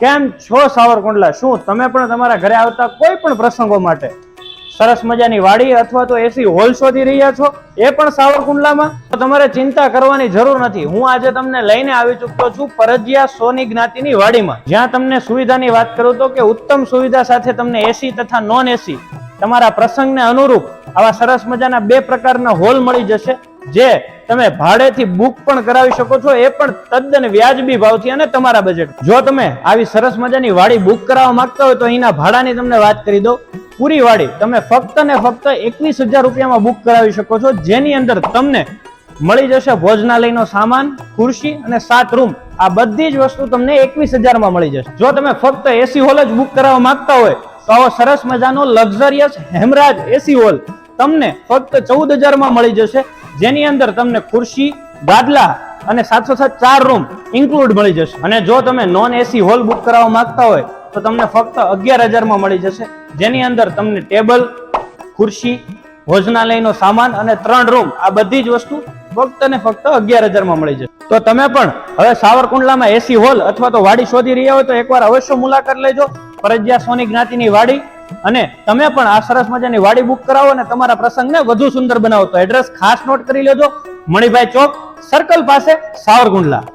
કેમ છો સાવરકુંડલા? શું તમે પણ તમારા ઘરે આવતા કોઈ પણ પ્રસંગો માટે સરસ મજાની વાડી અથવા તો એસી હોલ શોધી રહ્યા છો? એ પણ સાવરકુંડલામાં? તો તમારે ચિંતા કરવાની જરૂર નથી. હું આજે તમને લઈને આવી ચૂકતો છું પરજિયા સોની જ્ઞાતિની વાડીમાં. જ્યાં તમને સુવિધાની વાત કરું તો કે ઉત્તમ સુવિધા સાથે તમને એસી તથા નોન એસી તમારા પ્રસંગને અનુરૂપ આવા સરસ મજાના બે પ્રકારના હોલ મળી જશે. જે તમે ભાડેથી બુક પણ કરાવી શકો છો, એ પણ તદ્દન વ્યાજબી ભાવથી અને તમારા બજેટ જો તમે આવી સરસ મજાની વાડી બુક કરાવવા માંગતા હોય તો અહીંના ભાડાની તમને વાત કરી દઉં. પૂરી વાડી તમે ફક્ત ને ફક્ત એકવીસ હજાર રૂપિયામાં બુક કરાવી શકો છો, જેની અંદર તમને મળી જશે ભોજનાલયનો સામાન, ખુરશી અને સાત રૂમ. આ બધી જ વસ્તુ તમને એકવીસ હજારમાં મળી જશે. જો તમે ફક્ત એસી હોલ જ બુક કરાવવા માંગતા હોય, તો આવો સરસ મજાનો લક્ઝરિયસ હેમરાજ એસી હોલ તમને ફક્ત ચૌદ હજારમાં મળી જશે. જેની અંદર તમને ખુરશી, ગાદલા અને સાતસો સાત ચાર રૂમ ઇન્ક્લુડ મળી જશે. અને જો તમે નોન એસી હોલ બુક કરાવવા માંગતા હોય, તો તમને ફક્ત અગિયાર હજારમાં મળી જશે. જેની અંદર તમને ટેબલ, ખુરશી, ભોજનાલયનો સામાન અને ત્રણ રૂમ, આ બધી જ વસ્તુ ફક્ત ને ફક્ત અગિયાર હજારમાં મળી જશે. તો તમે પણ હવે સાવરકુંડલામાં એસી હોલ અથવા તો વાડી શોધી રહ્યા હોય તો એકવાર અવશ્ય મુલાકાત લેજો. પરજ્યા સોની જ્ઞાતિની વાડી અને તમે પણ આ સરસ મજાની વાડી બુક કરાવો અને તમારા પ્રસંગને વધુ સુંદર બનાવો. તો એડ્રેસ ખાસ નોટ કરી લેજો. મણિભાઈ ચોક સર્કલ પાસે સાવરકુંડલા.